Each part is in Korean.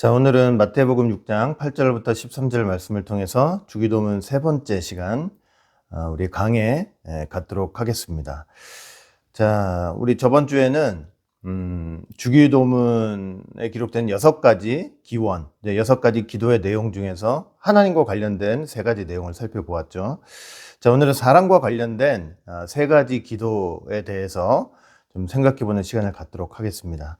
자, 오늘은 마태복음 6장 8절부터 13절 말씀을 통해서 주기도문 세 번째 시간 어, 우리 강에 예, 갖도록 하겠습니다. 자, 우리 저번 주에는 음, 주기도문에 기록된 여섯 가지 기원, 여섯 가지 기도의 내용 중에서 하나님과 관련된 세 가지 내용을 살펴보았죠. 자, 오늘은 사랑과 관련된 아, 세 가지 기도에 대해서 좀 생각해 보는 시간을 갖도록 하겠습니다.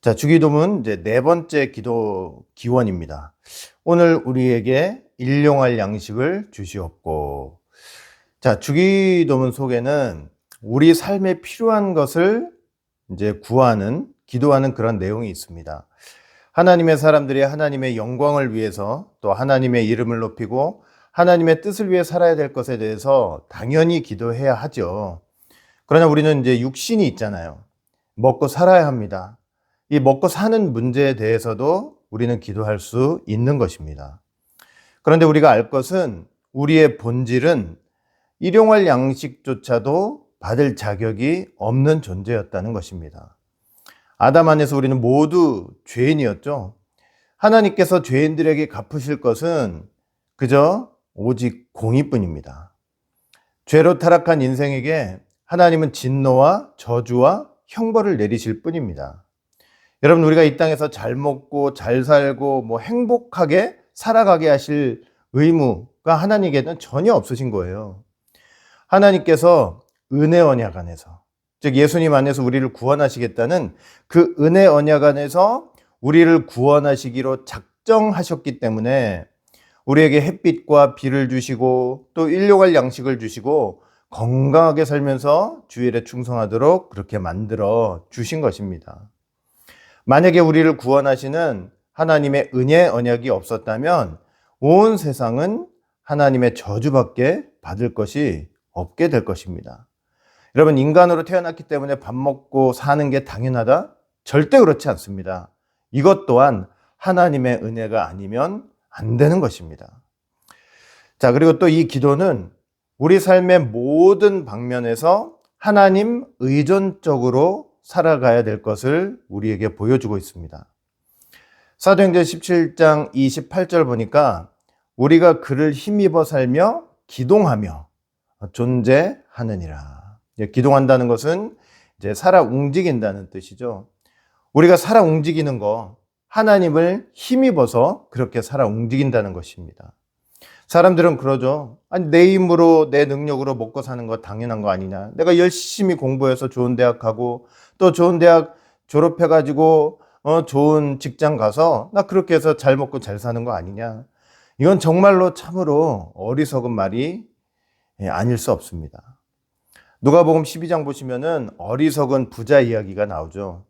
자, 주기도문 이제 네 번째 기도 기원입니다. 오늘 우리에게 일용할 양식을 주시옵고. 자, 주기도문 속에는 우리 삶에 필요한 것을 이제 구하는, 기도하는 그런 내용이 있습니다. 하나님의 사람들이 하나님의 영광을 위해서 또 하나님의 이름을 높이고 하나님의 뜻을 위해 살아야 될 것에 대해서 당연히 기도해야 하죠. 그러나 우리는 이제 육신이 있잖아요. 먹고 살아야 합니다. 이 먹고 사는 문제에 대해서도 우리는 기도할 수 있는 것입니다. 그런데 우리가 알 것은 우리의 본질은 일용할 양식조차도 받을 자격이 없는 존재였다는 것입니다. 아담 안에서 우리는 모두 죄인이었죠. 하나님께서 죄인들에게 갚으실 것은 그저 오직 공의뿐입니다. 죄로 타락한 인생에게 하나님은 진노와 저주와 형벌을 내리실 뿐입니다. 여러분 우리가 이 땅에서 잘 먹고 잘 살고 뭐 행복하게 살아가게 하실 의무가 하나님께는 전혀 없으신 거예요. 하나님께서 은혜 언약 안에서 즉 예수님 안에서 우리를 구원하시겠다는 그 은혜 언약 안에서 우리를 구원하시기로 작정하셨기 때문에 우리에게 햇빛과 비를 주시고 또 일용할 양식을 주시고 건강하게 살면서 주일에 충성하도록 그렇게 만들어 주신 것입니다. 만약에 우리를 구원하시는 하나님의 은혜 언약이 없었다면 온 세상은 하나님의 저주밖에 받을 것이 없게 될 것입니다. 여러분, 인간으로 태어났기 때문에 밥 먹고 사는 게 당연하다? 절대 그렇지 않습니다. 이것 또한 하나님의 은혜가 아니면 안 되는 것입니다. 자, 그리고 또 이 기도는 우리 삶의 모든 방면에서 하나님 의존적으로 살아가야 될 것을 우리에게 보여주고 있습니다. 사도행전 17장 28절 보니까 우리가 그를 힘입어 살며 기동하며 존재하느니라. 기동한다는 것은 이제 살아 움직인다는 뜻이죠. 우리가 살아 움직이는 거 하나님을 힘입어서 그렇게 살아 움직인다는 것입니다. 사람들은 그러죠. 아니, 내 힘으로, 내 능력으로 먹고 사는 거 당연한 거 아니냐. 내가 열심히 공부해서 좋은 대학 가고, 또 좋은 대학 졸업해가지고, 어, 좋은 직장 가서, 나 그렇게 해서 잘 먹고 잘 사는 거 아니냐. 이건 정말로 참으로 어리석은 말이 예, 아닐 수 없습니다. 누가복음 12장 보시면은 어리석은 부자 이야기가 나오죠.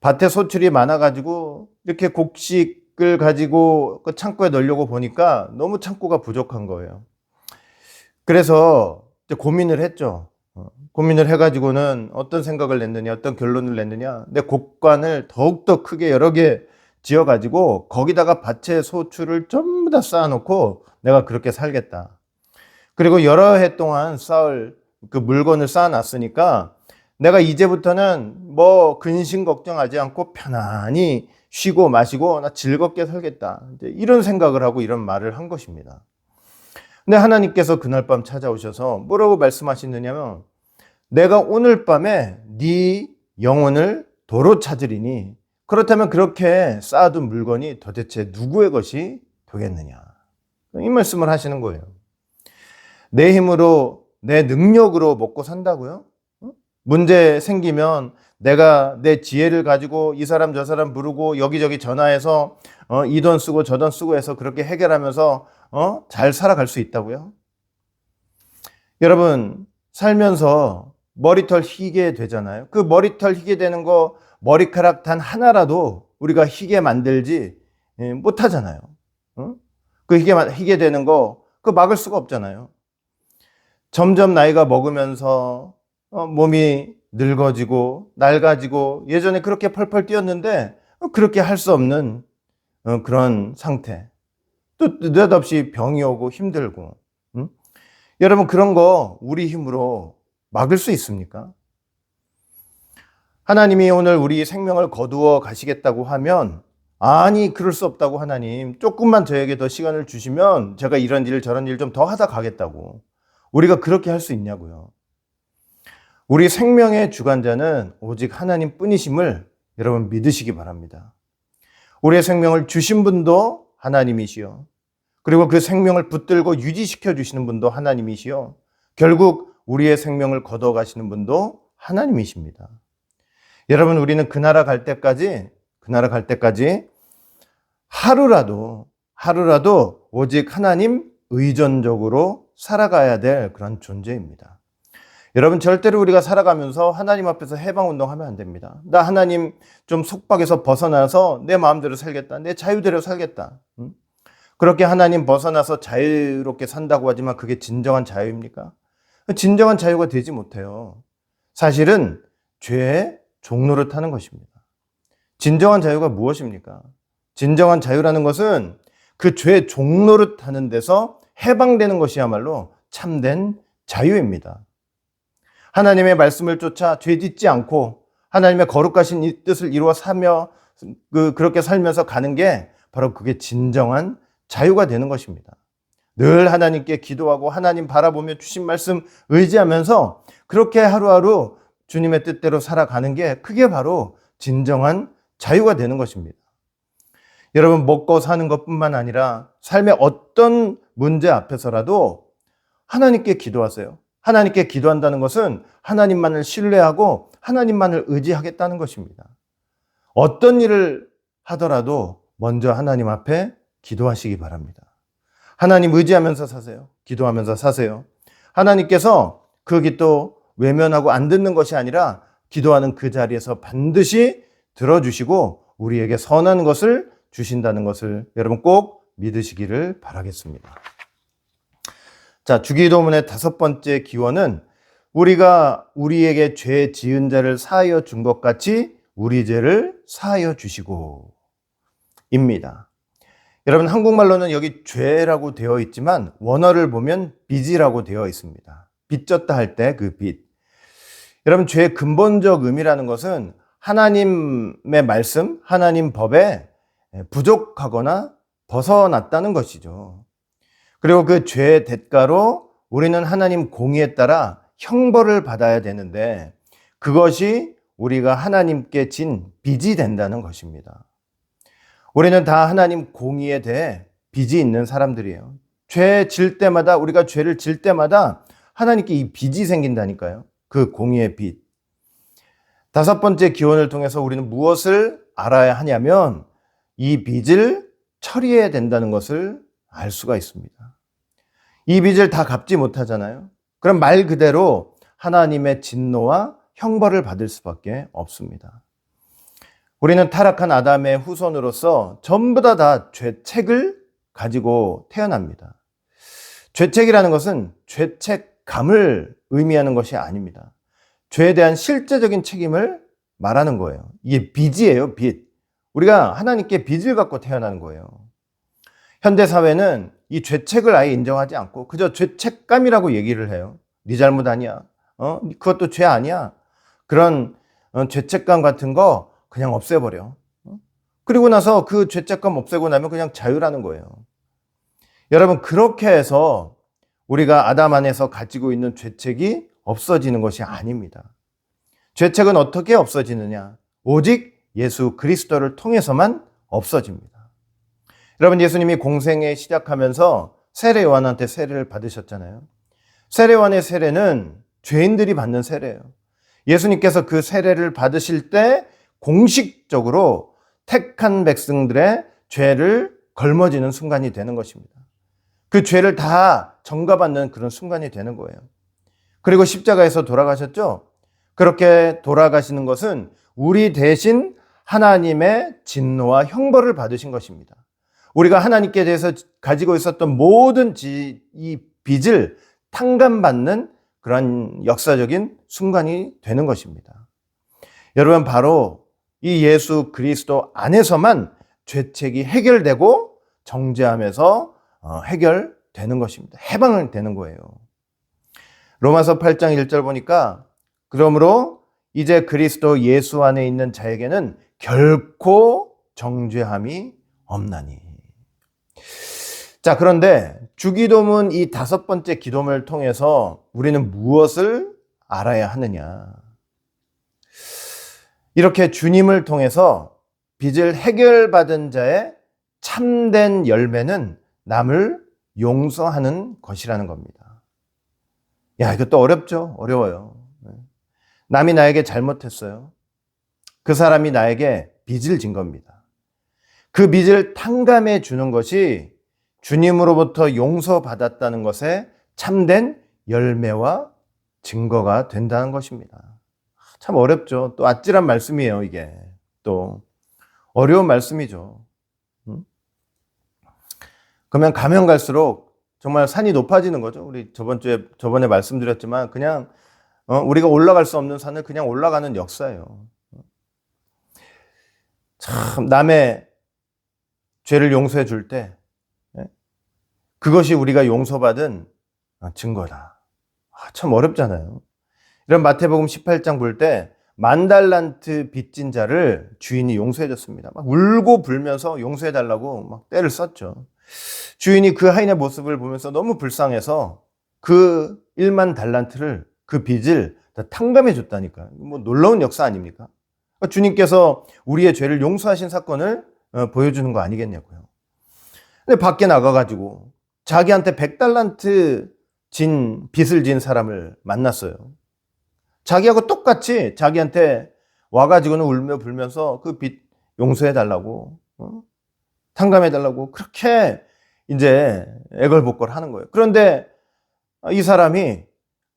밭에 소출이 많아가지고 이렇게 곡식을 가지고 그 창고에 넣으려고 보니까 너무 창고가 부족한 거예요. 그래서 고민을 했죠. 어, 고민을 해가지고는 어떤 생각을 냈느냐, 어떤 결론을 냈느냐, 내 곡관을 더욱더 크게 여러 개 지어가지고 거기다가 밭에 소출을 전부 다 쌓아놓고 내가 그렇게 살겠다. 그리고 여러 해 동안 쌓을 그 물건을 쌓아놨으니까 내가 이제부터는 뭐 근심 걱정하지 않고 편안히 쉬고 마시고 나 즐겁게 살겠다. 이런 생각을 하고 이런 말을 한 것입니다. 근데 하나님께서 그날 밤 찾아오셔서 뭐라고 말씀하시느냐면 내가 오늘 밤에 네 영혼을 도로 찾으리니 그렇다면 그렇게 쌓아둔 물건이 도대체 누구의 것이 되겠느냐. 이 말씀을 하시는 거예요. 내 힘으로, 내 능력으로 먹고 산다고요? 문제 생기면 내가 내 지혜를 가지고 이 사람 저 사람 부르고 여기저기 전화해서 어, 이돈 쓰고 저 돈 쓰고 해서 그렇게 해결하면서 어, 잘 살아갈 수 있다고요? 여러분 살면서 머리털 희게 되잖아요. 그 머리털 희게 되는 거 머리카락 단 하나라도 우리가 희게 만들지 예, 못하잖아요. 어? 그 희게 희게 되는 거 그 막을 수가 없잖아요. 점점 나이가 먹으면서 어, 몸이 늙어지고 낡아지고 예전에 그렇게 펄펄 뛰었는데 그렇게 할 수 없는 어, 그런 상태. 또 느닷없이 병이 오고 힘들고. 음? 여러분 그런 거 우리 힘으로 막을 수 있습니까? 하나님이 오늘 우리 생명을 거두어 가시겠다고 하면 아니, 그럴 수 없다고 하나님. 조금만 저에게 더 시간을 주시면 제가 이런 일 저런 일 좀 더 하다 가겠다고. 우리가 그렇게 할 수 있냐고요. 우리 생명의 주관자는 오직 하나님 뿐이심을 여러분 믿으시기 바랍니다. 우리의 생명을 주신 분도 하나님이시요. 그리고 그 생명을 붙들고 유지시켜 주시는 분도 하나님이시요. 결국 우리의 생명을 걷어 가시는 분도 하나님이십니다. 여러분, 우리는 그 나라 갈 때까지, 그 나라 갈 때까지 하루라도, 하루라도 오직 하나님 의존적으로 살아가야 될 그런 존재입니다. 여러분, 절대로 우리가 살아가면서 하나님 앞에서 해방 운동 하면 안 됩니다. 나 하나님 좀 속박에서 벗어나서 내 마음대로 살겠다. 내 자유대로 살겠다. 응? 그렇게 하나님 벗어나서 자유롭게 산다고 하지만 그게 진정한 자유입니까? 진정한 자유가 되지 못해요. 사실은 죄의 종로를 타는 것입니다. 진정한 자유가 무엇입니까? 진정한 자유라는 것은 그 죄의 종로를 타는 데서 해방되는 것이야말로 참된 자유입니다. 하나님의 말씀을 쫓아 죄 짓지 않고 하나님의 거룩하신 이 뜻을 이루어 사며 그 그렇게 살면서 가는 게 바로 그게 진정한 자유가 되는 것입니다. 늘 하나님께 기도하고 하나님 바라보며 주신 말씀 의지하면서 그렇게 하루하루 주님의 뜻대로 살아가는 게 그게 바로 진정한 자유가 되는 것입니다. 여러분 먹고 사는 것 뿐만 아니라 삶의 어떤 문제 앞에서라도 하나님께 기도하세요. 하나님께 기도한다는 것은 하나님만을 신뢰하고 하나님만을 의지하겠다는 것입니다. 어떤 일을 하더라도 먼저 하나님 앞에 기도하시기 바랍니다. 하나님 의지하면서 사세요. 기도하면서 사세요. 하나님께서 그 기도 외면하고 안 듣는 것이 아니라 기도하는 그 자리에서 반드시 들어주시고 우리에게 선한 것을 주신다는 것을 여러분 꼭 믿으시기를 바라겠습니다. 자, 주기도문의 다섯 번째 기원은 우리가 우리에게 죄 지은 자를 사하여 준 것 같이 우리 죄를 사하여 주시고 입니다. 여러분 한국말로는 여기 죄라고 되어 있지만 원어를 보면 빚이라고 되어 있습니다. 빚졌다 할 때 그 빚. 여러분 죄의 근본적 의미라는 것은 하나님의 말씀, 하나님 법에 부족하거나 벗어났다는 것이죠. 그리고 그 죄의 대가로 우리는 하나님 공의에 따라 형벌을 받아야 되는데 그것이 우리가 하나님께 진 빚이 된다는 것입니다. 우리는 다 하나님 공의에 대해 빚이 있는 사람들이에요. 죄 질 때마다 우리가 죄를 질 때마다 하나님께 이 빚이 생긴다니까요. 그 공의의 빚. 다섯 번째 기원을 통해서 우리는 무엇을 알아야 하냐면 이 빚을 처리해야 된다는 것을 알 수가 있습니다. 이 빚을 다 갚지 못하잖아요. 그럼 말 그대로 하나님의 진노와 형벌을 받을 수밖에 없습니다. 우리는 타락한 아담의 후손으로서 전부 다 다 죄책을 가지고 태어납니다. 죄책이라는 것은 죄책감을 의미하는 것이 아닙니다. 죄에 대한 실제적인 책임을 말하는 거예요. 이게 빚이에요, 빚. 우리가 하나님께 빚을 갖고 태어나는 거예요. 현대 사회는 이 죄책을 아예 인정하지 않고 그저 죄책감이라고 얘기를 해요. 네 잘못 아니야. 어? 그것도 죄 아니야. 그런 어, 죄책감 같은 거 그냥 없애버려. 어? 그리고 나서 그 죄책감 없애고 나면 그냥 자유라는 거예요. 여러분, 그렇게 해서 우리가 아담 안에서 가지고 있는 죄책이 없어지는 것이 아닙니다. 죄책은 어떻게 없어지느냐? 오직 예수 그리스도를 통해서만 없어집니다. 여러분 예수님이 공생에 시작하면서 세례 요한한테 세례를 받으셨잖아요. 세례 요한의 세례는 죄인들이 받는 세례예요. 예수님께서 그 세례를 받으실 때 공식적으로 택한 백성들의 죄를 걸머지는 순간이 되는 것입니다. 그 죄를 다 전가받는 그런 순간이 되는 거예요. 그리고 십자가에서 돌아가셨죠? 그렇게 돌아가시는 것은 우리 대신 하나님의 진노와 형벌을 받으신 것입니다. 우리가 하나님께 대해서 가지고 있었던 모든 이 빚을 탕감받는 그런 역사적인 순간이 되는 것입니다. 여러분, 바로 이 예수 그리스도 안에서만 죄책이 해결되고 정죄하면서 어, 해결되는 것입니다. 해방을 되는 거예요. 로마서 8장 1절 보니까 그러므로 이제 그리스도 예수 안에 있는 자에게는 결코 정죄함이 없나니. 자, 그런데 주기도문 이 다섯 번째 기도문을 통해서 우리는 무엇을 알아야 하느냐? 이렇게 주님을 통해서 빚을 해결받은 자의 참된 열매는 남을 용서하는 것이라는 겁니다. 야, 이것도 어렵죠? 어려워요. 네. 남이 나에게 잘못했어요. 그 사람이 나에게 빚을 진 겁니다. 그 빚을 탕감해 주는 것이 주님으로부터 용서받았다는 것에 참된 열매와 증거가 된다는 것입니다. 참 어렵죠. 또 아찔한 말씀이에요, 이게. 또 어려운 말씀이죠. 음? 그러면 가면 갈수록 정말 산이 높아지는 거죠. 우리 저번 주에 저번에 말씀드렸지만 그냥 어, 우리가 올라갈 수 없는 산을 그냥 올라가는 역사예요. 참 남의 죄를 용서해 줄 때 그것이 우리가 용서받은 증거다. 아, 참 어렵잖아요. 이런 마태복음 18장 볼 때 만달란트 빚진 자를 주인이 용서해 줬습니다. 막 울고 불면서 용서해 달라고 막 때를 썼죠. 주인이 그 하인의 모습을 보면서 너무 불쌍해서 그 1만 달란트를 그 빚을 다 탕감해 줬다니까. 뭐 놀라운 역사 아닙니까? 주님께서 우리의 죄를 용서하신 사건을 어, 보여주는 거 아니겠냐고요. 근데 밖에 나가가지고 자기한테 100달란트 진, 빚을 진 사람을 만났어요. 자기하고 똑같이 자기한테 와가지고는 울며 불면서 그 빚 용서해 달라고, 어? 탕감해 달라고 그렇게 이제 애걸복걸 하는 거예요. 그런데 이 사람이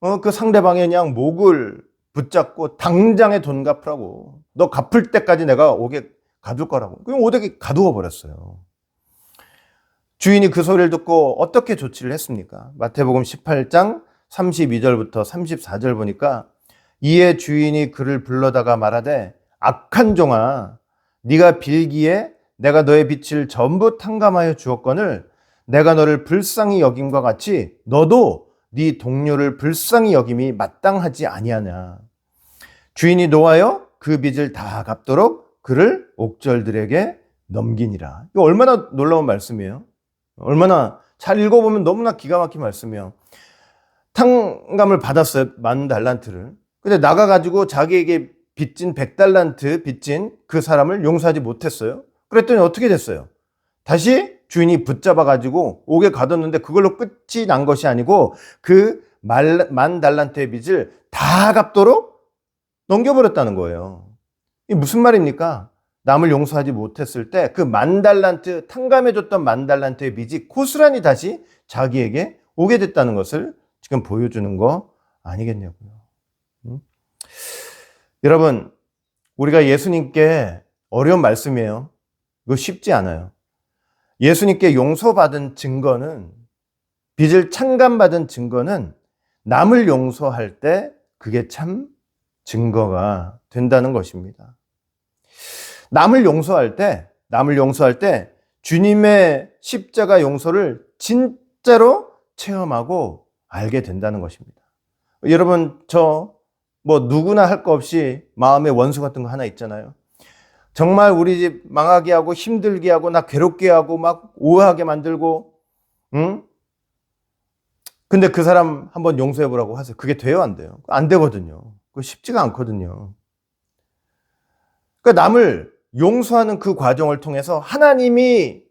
어, 그 상대방의 그냥 목을 붙잡고 당장에 돈 갚으라고. 너 갚을 때까지 내가 오게 가둘 거라고. 그냥 오게 가두어 버렸어요. 주인이 그 소리를 듣고 어떻게 조치를 했습니까? 마태복음 18장 32절부터 34절 보니까 이에 주인이 그를 불러다가 말하되 악한 종아 네가 빌기에 내가 너의 빛을 전부 탕감하여 주었거늘 내가 너를 불쌍히 여김과 같이 너도 네 동료를 불쌍히 여김이 마땅하지 아니하냐? 주인이 노하여 그 빚을 다 갚도록 그를 옥절들에게 넘기니라. 이거 얼마나 놀라운 말씀이에요 얼마나 잘 읽어보면 너무나 기가 막힌 말씀이에요 탕감을 받았어요 만 달란트를 근데 나가가지고 자기에게 빚진 100달란트 빚진 그 사람을 용서하지 못했어요. 그랬더니 어떻게 됐어요? 다시 주인이 붙잡아가지고 옥에 가뒀는데 그걸로 끝이 난 것이 아니고 그 만 달란트의 빚을 다 갚도록 넘겨버렸다는 거예요. 이 무슨 말입니까? 남을 용서하지 못했을 때 그 만 달란트, 탕감해줬던 만 달란트의 빚이 고스란히 다시 자기에게 오게 됐다는 것을 지금 보여주는 거 아니겠냐고요. 여러분, 우리가 예수님께 어려운 말씀이에요. 이거 쉽지 않아요. 예수님께 용서받은 증거는, 빚을 창감받은 증거는 남을 용서할 때 그게 참 증거가 된다는 것입니다. 남을 용서할 때, 남을 용서할 때 주님의 십자가 용서를 진짜로 체험하고 알게 된다는 것입니다. 여러분, 저 뭐 누구나 할 거 없이 마음의 원수 같은 거 하나 있잖아요. 정말 우리 집 망하게 하고 힘들게 하고 나 괴롭게 하고 막 오해하게 만들고 응? 근데 그 사람 한번 용서해 보라고 하세요. 그게 돼요, 안 돼요? 안 되거든요. 그거 쉽지가 않거든요. 그러니까 남을 용서하는 그 과정을 통해서 하나님이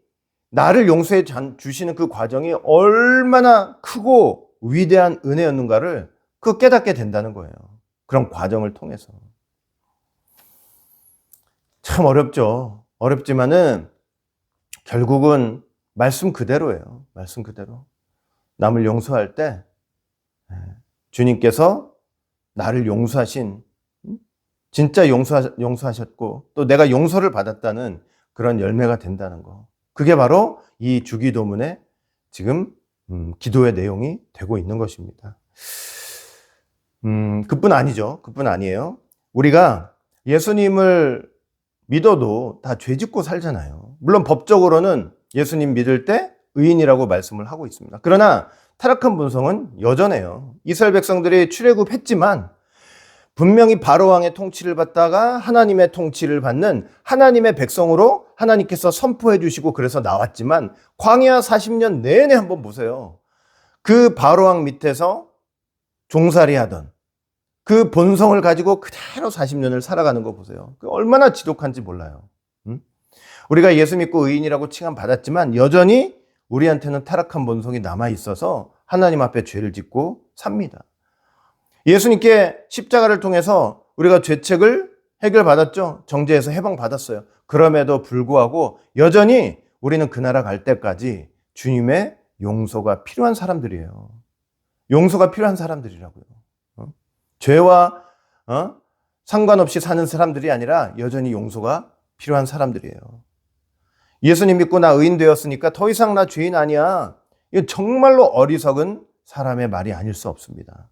나를 용서해 주시는 그 과정이 얼마나 크고 위대한 은혜였는가를 그 깨닫게 된다는 거예요. 그런 과정을 통해서. 참 어렵죠. 어렵지만은 결국은 말씀 그대로예요. 말씀 그대로. 남을 용서할 때 예, 주님께서 나를 용서하신 음? 진짜 용서, 용서하셨고 또 내가 용서를 받았다는 그런 열매가 된다는 거. 그게 바로 이 주기도문의 지금 음, 기도의 내용이 되고 있는 것입니다. 음, 그뿐 아니죠. 그뿐 아니에요. 우리가 예수님을 믿어도 다 죄짓고 살잖아요. 물론 법적으로는 예수님 믿을 때 의인이라고 말씀을 하고 있습니다. 그러나 타락한 본성은 여전해요. 이스라엘 백성들이 출애굽했지만 분명히 바로왕의 통치를 받다가 하나님의 통치를 받는 하나님의 백성으로 하나님께서 선포해 주시고 그래서 나왔지만 광야 40년 내내 한번 보세요. 그 바로왕 밑에서 종살이 하던 그 본성을 가지고 그대로 40년을 살아가는 거 보세요. 그 얼마나 지독한지 몰라요. 음? 우리가 예수 믿고 의인이라고 칭함 받았지만 여전히 우리한테는 타락한 본성이 남아 있어서 하나님 앞에 죄를 짓고 삽니다. 예수님께 십자가를 통해서 우리가 죄책을 해결받았죠. 정죄에서 해방받았어요. 그럼에도 불구하고 여전히 우리는 그 나라 갈 때까지 주님의 용서가 필요한 사람들이에요. 용서가 필요한 사람들이라고요. 어? 죄와 어? 상관없이 사는 사람들이 아니라 여전히 용서가 필요한 사람들이에요. 예수님 믿고 나 의인 되었으니까 더 이상 나 죄인 아니야. 이거 정말로 어리석은 사람의 말이 아닐 수 없습니다.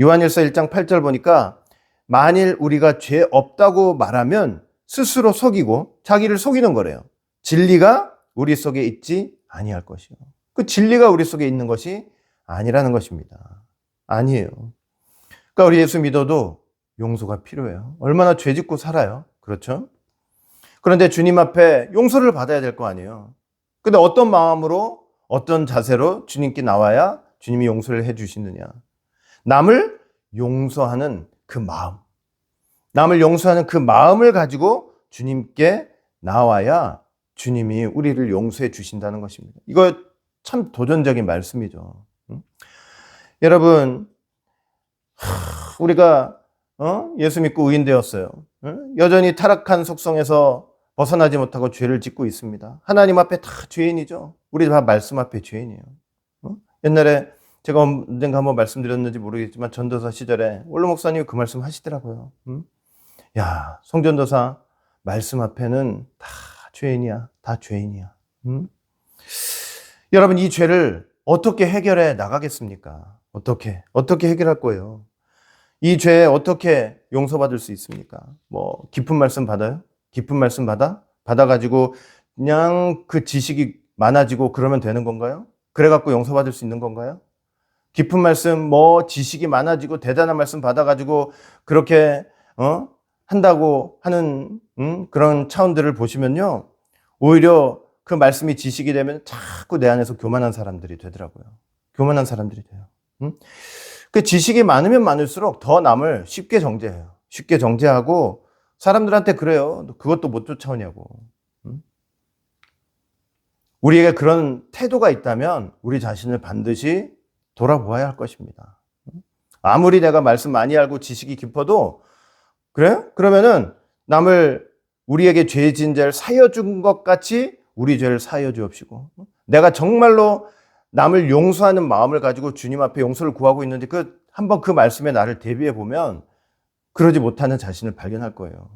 요한일서 1장 8절 보니까 만일 우리가 죄 없다고 말하면 스스로 속이고 자기를 속이는 거래요. 진리가 우리 속에 있지 아니할 것이요. 그 진리가 우리 속에 있는 것이 아니라는 것입니다. 아니에요. 그러니까 우리 예수 믿어도 용서가 필요해요. 얼마나 죄 짓고 살아요. 그렇죠? 그런데 주님 앞에 용서를 받아야 될 거 아니에요. 근데 어떤 마음으로 어떤 자세로 주님께 나와야 주님이 용서를 해 주시느냐? 남을 용서하는 그 마음. 남을 용서하는 그 마음을 가지고 주님께 나와야 주님이 우리를 용서해 주신다는 것입니다. 이거 참 도전적인 말씀이죠. 응? 여러분, 하, 우리가 어? 예수 믿고 의인 되었어요. 응? 여전히 타락한 속성에서 벗어나지 못하고 죄를 짓고 있습니다. 하나님 앞에 다 죄인이죠. 우리 다 말씀 앞에 죄인이에요. 어? 옛날에 제가 언젠가 한번 말씀드렸는지 모르겠지만 전도사 시절에 원로 목사님이 그 말씀 하시더라고요. 응? 야, 송전도사 말씀 앞에는 다 죄인이야. 다 죄인이야. 응? 여러분 이 죄를 어떻게 해결해 나가겠습니까? 어떻게 어떻게 해결할 거예요? 이 죄 어떻게 용서받을 수 있습니까? 뭐 깊은 말씀 받아요? 깊은 말씀 받아? 받아 가지고 그냥 그 지식이 많아지고 그러면 되는 건가요? 그래 갖고 용서받을 수 있는 건가요? 깊은 말씀, 뭐 지식이 많아지고 대단한 말씀 받아가지고 그렇게 어? 한다고 하는 음? 그런 차원들을 보시면요, 오히려 그 말씀이 지식이 되면 자꾸 내 안에서 교만한 사람들이 되더라고요. 교만한 사람들이 돼요. 음? 그 지식이 많으면 많을수록 더 남을 쉽게 정죄해요. 쉽게 정죄하고 사람들한테 그래요. 그것도 못 쫓아오냐고. 음? 우리에게 그런 태도가 있다면 우리 자신을 반드시 돌아보아야 할 것입니다. 아무리 내가 말씀 많이 알고 지식이 깊어도 그래? 그러면은 남을 우리에게 죄 지은 자를 사여 준 것 같이 우리 죄를 사여 주옵시고 내가 정말로 남을 용서하는 마음을 가지고 주님 앞에 용서를 구하고 있는데 그 한번 그 말씀에 나를 대비해 보면 그러지 못하는 자신을 발견할 거예요.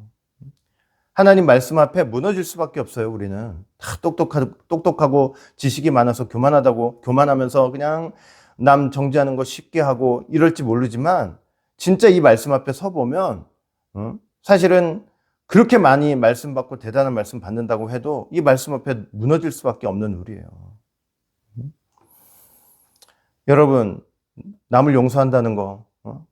하나님 말씀 앞에 무너질 수밖에 없어요, 우리는. 다 똑똑하고, 똑똑하고 지식이 많아서 교만하다고, 교만하면서 그냥 남 정지하는 거 쉽게 하고 이럴지 모르지만 진짜 이 말씀 앞에 서 보면 어? 사실은 그렇게 많이 말씀 받고 대단한 말씀 받는다고 해도 이 말씀 앞에 무너질 수밖에 없는 우리예요. 음? 여러분 남을 용서한다는 거 어?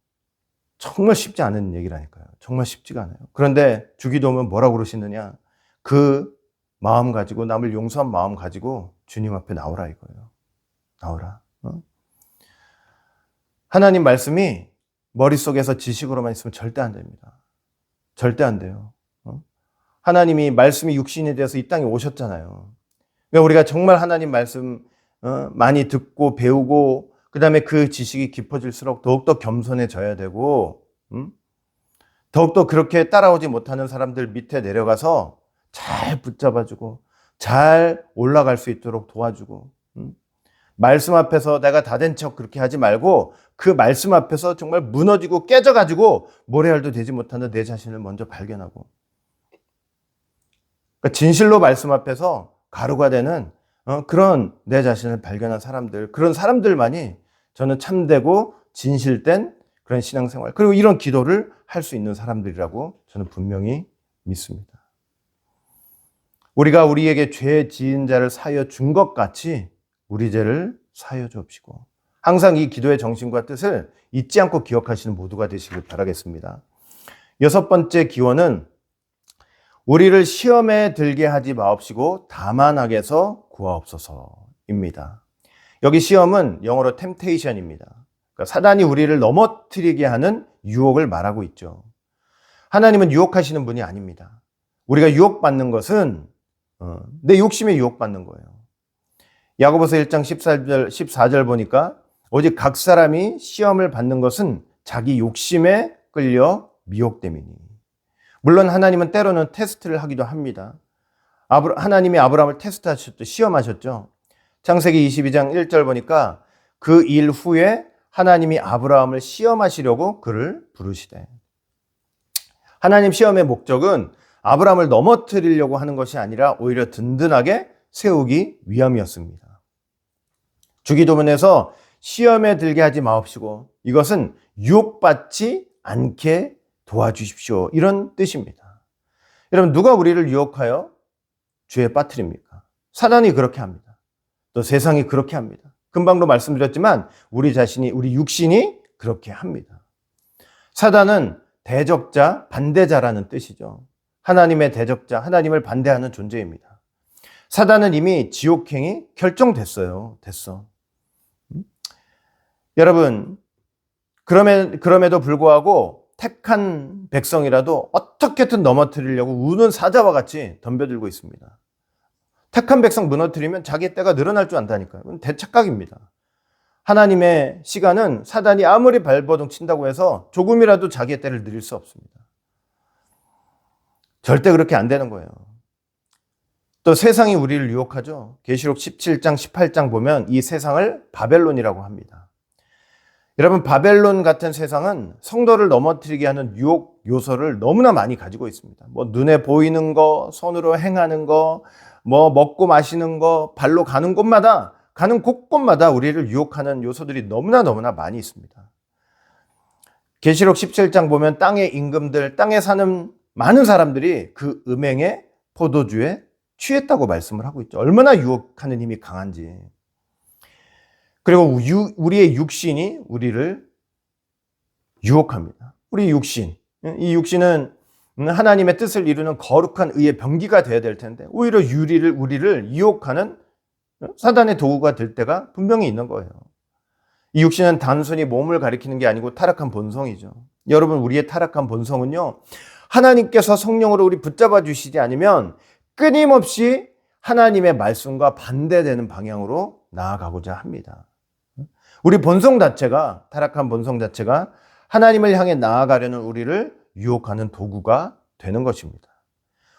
정말 쉽지 않은 얘기라니까요. 정말 쉽지가 않아요. 그런데 주기도면 뭐라고 그러시느냐? 그 마음 가지고 남을 용서한 마음 가지고 주님 앞에 나오라 이거예요. 나오라. 어? 하나님 말씀이 머릿속에서 지식으로만 있으면 절대 안 됩니다. 절대 안 돼요. 어? 하나님이 말씀이 육신이 되어서 이 땅에 오셨잖아요. 그러니까 우리가 정말 하나님 말씀 어, 많이 듣고 배우고 그 다음에 그 지식이 깊어질수록 더욱더 겸손해져야 되고 음? 더욱더 그렇게 따라오지 못하는 사람들 밑에 내려가서 잘 붙잡아주고 잘 올라갈 수 있도록 도와주고 음? 말씀 앞에서 내가 다 된 척 그렇게 하지 말고 그 말씀 앞에서 정말 무너지고 깨져가지고 모래알도 되지 못하는 내 자신을 먼저 발견하고 그러니까 진실로 말씀 앞에서 가루가 되는 어, 그런 내 자신을 발견한 사람들 그런 사람들만이 저는 참되고 진실된 그런 신앙생활 그리고 이런 기도를 할 수 있는 사람들이라고 저는 분명히 믿습니다. 우리가 우리에게 죄 지은 자를 사여 준 것 같이 우리 죄를 사여 주옵시고 항상 이 기도의 정신과 뜻을 잊지 않고 기억하시는 모두가 되시길 바라겠습니다. 여섯 번째 기원은 우리를 시험에 들게 하지 마옵시고 다만 악에서 구하옵소서입니다. 여기 시험은 영어로 temptation입니다. 그러니까 사단이 우리를 넘어뜨리게 하는 유혹을 말하고 있죠. 하나님은 유혹하시는 분이 아닙니다. 우리가 유혹받는 것은 어, 내 욕심에 유혹받는 거예요. 야고보서 1장 14절, 14절 보니까 오직 각 사람이 시험을 받는 것은 자기 욕심에 끌려 미혹됨이니. 물론 하나님은 때로는 테스트를 하기도 합니다. 하나님이 아브라함을 테스트하셨죠. 시험하셨죠. 창세기 22장 1절 보니까 그 일 후에 하나님이 아브라함을 시험하시려고 그를 부르시되. 하나님 시험의 목적은 아브라함을 넘어뜨리려고 하는 것이 아니라 오히려 든든하게 세우기 위함이었습니다. 주기도문에서 시험에 들게 하지 마옵시고 이것은 유혹받지 않게 도와주십시오. 이런 뜻입니다. 여러분 누가 우리를 유혹하여 죄에 빠뜨립니까? 사단이 그렇게 합니다. 또 세상이 그렇게 합니다. 금방도 말씀드렸지만 우리 자신이 우리 육신이 그렇게 합니다. 사단은 대적자, 반대자라는 뜻이죠. 하나님의 대적자, 하나님을 반대하는 존재입니다. 사단은 이미 지옥행이 결정됐어요. 됐어. 음? 여러분, 그럼에, 그럼에도 불구하고 택한 백성이라도 어떻게든 넘어뜨리려고 우는 사자와 같이 덤벼들고 있습니다. 택한 백성 무너뜨리면 자기 때가 늘어날 줄 안다니까요. 그건 대착각입니다. 하나님의 시간은 사단이 아무리 발버둥 친다고 해서 조금이라도 자기의 때를 늘릴 수 없습니다. 절대 그렇게 안 되는 거예요. 또 세상이 우리를 유혹하죠. 계시록 17장, 18장 보면 이 세상을 바벨론이라고 합니다. 여러분, 바벨론 같은 세상은 성도를 넘어뜨리게 하는 유혹 요소를 너무나 많이 가지고 있습니다. 뭐, 눈에 보이는 거, 손으로 행하는 거, 뭐, 먹고 마시는 거, 발로 가는 곳마다, 가는 곳곳마다 우리를 유혹하는 요소들이 너무나 너무나 많이 있습니다. 계시록 17장 보면 땅의 임금들, 땅에 사는 많은 사람들이 그 음행의 포도주에 취했다고 말씀을 하고 있죠. 얼마나 유혹하는 힘이 강한지. 그리고 유, 우리의 육신이 우리를 유혹합니다. 우리 육신. 이 육신은 하나님의 뜻을 이루는 거룩한 의의 병기가 되어야 될 텐데, 오히려 유리를, 우리를 유혹하는 사단의 도구가 될 때가 분명히 있는 거예요. 이 육신은 단순히 몸을 가리키는 게 아니고 타락한 본성이죠. 여러분, 우리의 타락한 본성은요, 하나님께서 성령으로 우리 붙잡아 주시지 않으면 끊임없이 하나님의 말씀과 반대되는 방향으로 나아가고자 합니다. 우리 본성 자체가, 타락한 본성 자체가 하나님을 향해 나아가려는 우리를 유혹하는 도구가 되는 것입니다.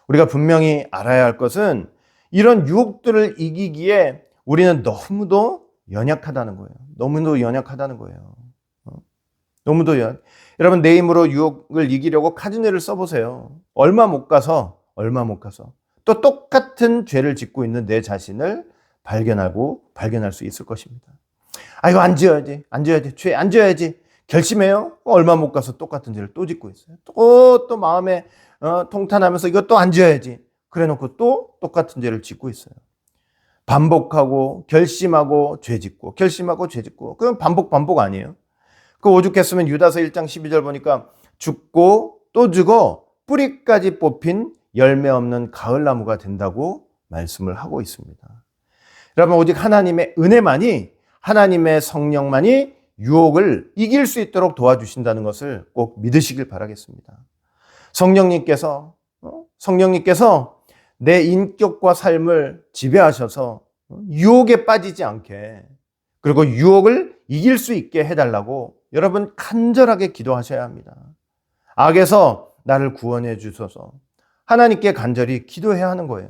우리가 분명히 알아야 할 것은 이런 유혹들을 이기기에 우리는 너무도 연약하다는 거예요. 너무도 연약하다는 거예요. 어? 너무도 연. 여러분 내 힘으로 유혹을 이기려고 카지노를 써보세요. 얼마 못 가서 얼마 못 가서 또 똑같은 죄를 짓고 있는 내 자신을 발견하고 발견할 수 있을 것입니다. 아, 이거 안 지어야지. 안 지어야지. 죄안 지어야지. 결심해요. 얼마 못 가서 똑같은 죄를 또 짓고 있어요. 또, 또 마음에 어, 통탄하면서 이것도 안 지어야지. 그래 놓고 또 똑같은 죄를 짓고 있어요. 반복하고, 결심하고, 죄 짓고, 결심하고, 죄 짓고. 그럼 반복, 반복 아니에요? 그 오죽했으면 유다서 1장 12절 보니까 죽고 또 죽어 뿌리까지 뽑힌 열매 없는 가을나무가 된다고 말씀을 하고 있습니다. 여러분, 오직 하나님의 은혜만이, 하나님의 성령만이 유혹을 이길 수 있도록 도와주신다는 것을 꼭 믿으시길 바라겠습니다. 성령님께서, 어? 성령님께서 내 인격과 삶을 지배하셔서 유혹에 빠지지 않게, 그리고 유혹을 이길 수 있게 해달라고 여러분 간절하게 기도하셔야 합니다. 악에서 나를 구원해 주소서. 하나님께 간절히 기도해야 하는 거예요.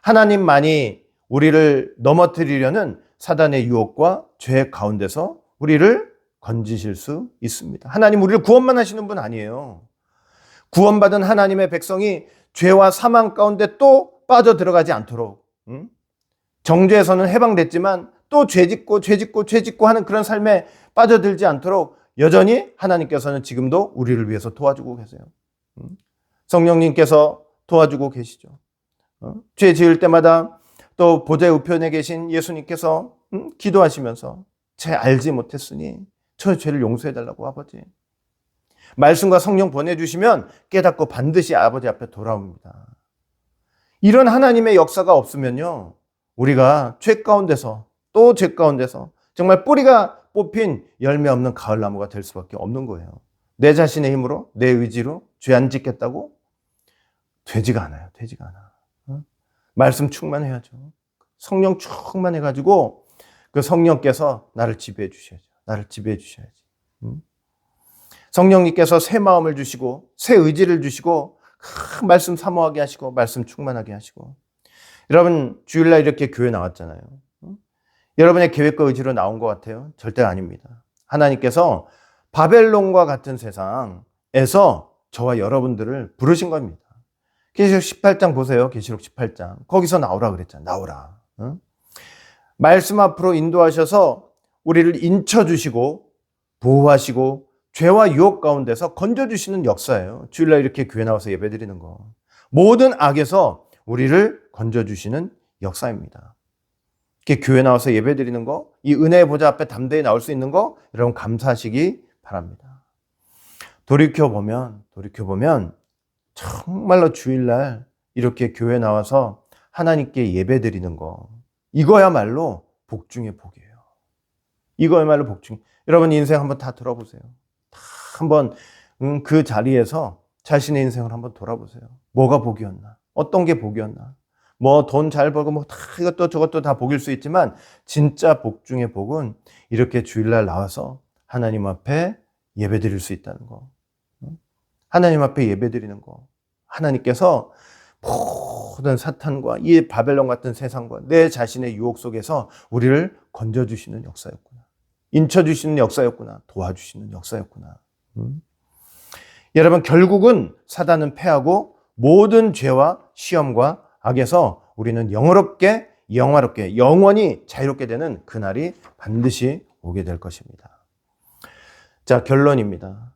하나님만이 우리를 넘어뜨리려는 사단의 유혹과 죄 가운데서 우리를 건지실 수 있습니다. 하나님 우리를 구원만 하시는 분 아니에요. 구원받은 하나님의 백성이 죄와 사망 가운데 또 빠져 들어가지 않도록 응? 정죄에서는 해방됐지만 또 죄짓고 죄짓고 죄짓고 하는 그런 삶에 빠져들지 않도록 여전히 하나님께서는 지금도 우리를 위해서 도와주고 계세요. 성령님께서 도와주고 계시죠. 어? 죄 지을 때마다 또 보좌 우편에 계신 예수님께서 기도하시면서 죄 알지 못했으니 저 죄를 용서해 달라고 아버지. 말씀과 성령 보내주시면 깨닫고 반드시 아버지 앞에 돌아옵니다. 이런 하나님의 역사가 없으면요, 우리가 죄 가운데서 또 죄 가운데서 정말 뿌리가 뽑힌 열매 없는 가을나무가 될 수밖에 없는 거예요. 내 자신의 힘으로, 내 의지로 죄 안 짓겠다고? 되지가 않아요. 되지가 않아. 어? 말씀 충만해야죠. 성령 충만해가지고 그 성령께서 나를 지배해 주셔야죠. 나를 지배해 주셔야지. 음? 성령님께서 새 마음을 주시고 새 의지를 주시고 큰 말씀 사모하게 하시고 말씀 충만하게 하시고 여러분 주일날 이렇게 교회 나왔잖아요. 음? 여러분의 계획과 의지로 나온 것 같아요? 절대 아닙니다. 하나님께서 바벨론과 같은 세상에서 저와 여러분들을 부르신 겁니다. 계시록 18장 보세요. 계시록 18장. 거기서 나오라 그랬잖아. 나오라. 응? 말씀 앞으로 인도하셔서 우리를 인쳐 주시고 보호하시고 죄와 유혹 가운데서 건져 주시는 역사예요. 주일날 이렇게 교회 나와서 예배드리는 거. 모든 악에서 우리를 건져 주시는 역사입니다. 이렇게 교회 나와서 예배드리는 거, 이 은혜의 보좌 앞에 담대히 나올 수 있는 거, 여러분 감사하시기 바랍니다. 돌이켜 보면, 돌이켜 보면, 정말로 주일날 이렇게 교회 나와서 하나님께 예배 드리는 거, 이거야말로 복 중의 복이에요. 이거야말로 복 중. 여러분 인생 한번 다 돌아보세요. 다 한번 음, 그 자리에서 자신의 인생을 한번 돌아보세요. 뭐가 복이었나? 어떤 게 복이었나? 뭐 돈 잘 벌고 뭐 다 이것도 저것도 다 복일 수 있지만 진짜 복 중의 복은 이렇게 주일날 나와서 하나님 앞에 예배 드릴 수 있다는 거. 하나님 앞에 예배드리는 거. 하나님께서 모든 사탄과 이 바벨론 같은 세상과 내 자신의 유혹 속에서 우리를 건져주시는 역사였구나. 인쳐주시는 역사였구나. 도와주시는 역사였구나. 음? 여러분, 결국은 사단은 패하고 모든 죄와 시험과 악에서 우리는 영어롭게, 영화롭게, 영원히 자유롭게 되는 그날이 반드시 오게 될 것입니다. 자, 결론입니다.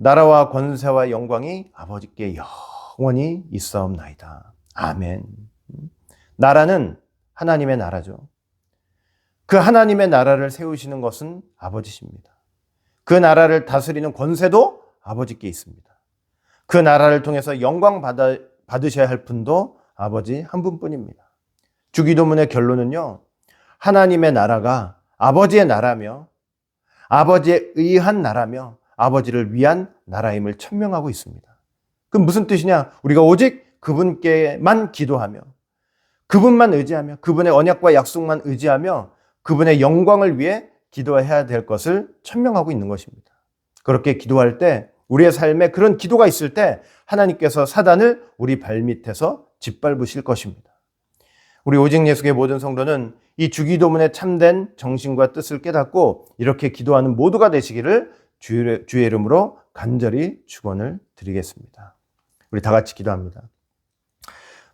나라와 권세와 영광이 아버지께 영원히 있사옵나이다. 아멘. 나라는 하나님의 나라죠. 그 하나님의 나라를 세우시는 것은 아버지십니다. 그 나라를 다스리는 권세도 아버지께 있습니다. 그 나라를 통해서 영광 받아, 받으셔야 할 분도 아버지 한 분뿐입니다. 주기도문의 결론은요, 하나님의 나라가 아버지의 나라며 아버지에 의한 나라며 아버지를 위한 나라임을 천명하고 있습니다. 그 무슨 뜻이냐? 우리가 오직 그분께만 기도하며 그분만 의지하며 그분의 언약과 약속만 의지하며 그분의 영광을 위해 기도해야 될 것을 천명하고 있는 것입니다. 그렇게 기도할 때 우리의 삶에 그런 기도가 있을 때 하나님께서 사단을 우리 발밑에서 짓밟으실 것입니다. 우리 오직 예수의 모든 성도는 이 주기도문의 참된 정신과 뜻을 깨닫고 이렇게 기도하는 모두가 되시기를 주의, 주의 이름으로 간절히 축원을 드리겠습니다. 우리 다 같이 기도합니다.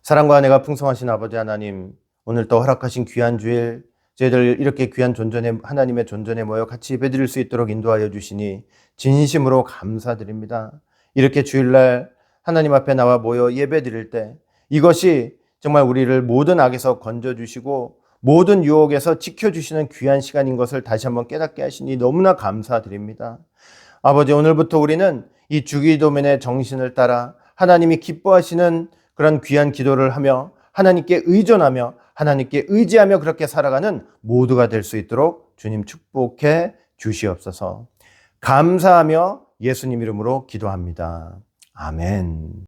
사랑과 은혜가 풍성하신 아버지 하나님, 오늘 또 허락하신 귀한 주일, 저희들 이렇게 귀한 존전에 하나님의 존전에 모여 같이 예배드릴 수 있도록 인도하여 주시니 진심으로 감사드립니다. 이렇게 주일날 하나님 앞에 나와 모여 예배드릴 때 이것이 정말 우리를 모든 악에서 건져 주시고 모든 유혹에서 지켜 주시는 귀한 시간인 것을 다시 한번 깨닫게 하시니 너무나 감사드립니다. 아버지 오늘부터 우리는 이 주기도면의 정신을 따라 하나님이 기뻐하시는 그런 귀한 기도를 하며 하나님께 의존하며 하나님께 의지하며 그렇게 살아가는 모두가 될 수 있도록 주님 축복해 주시옵소서. 감사하며 예수님 이름으로 기도합니다. 아멘.